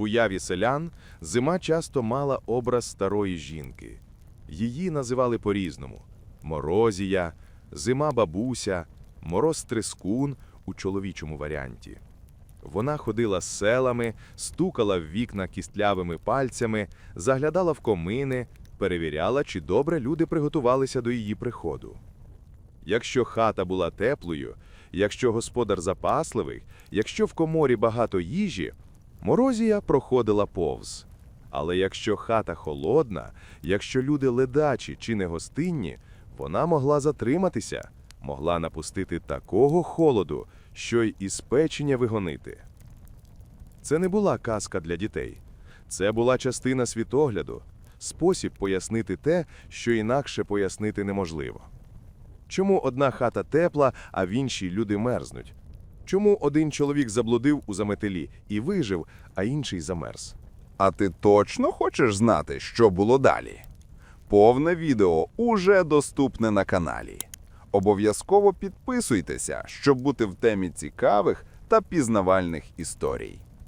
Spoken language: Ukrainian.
В уяві селян зима часто мала образ старої жінки. Її називали по-різному: морозія, зима бабуся, мороз трискун у чоловічому варіанті. Вона ходила селами, стукала в вікна кістлявими пальцями, заглядала в комини, перевіряла, чи добре люди приготувалися до її приходу. Якщо хата була теплою, якщо господар запасливий, якщо в коморі багато їжі, морозія проходила повз. Але якщо хата холодна, якщо люди ледачі чи негостинні, вона могла затриматися, могла напустити такого холоду, що й із печення вигонити. Це не була казка для дітей. Це була частина світогляду, спосіб пояснити те, що інакше пояснити неможливо. Чому одна хата тепла, а в іншій люди мерзнуть? Чому один чоловік заблудив у заметелі і вижив, а інший замерз? А ти точно хочеш знати, що було далі? Повне відео уже доступне на каналі. Обов'язково підписуйтеся, щоб бути в темі цікавих та пізнавальних історій.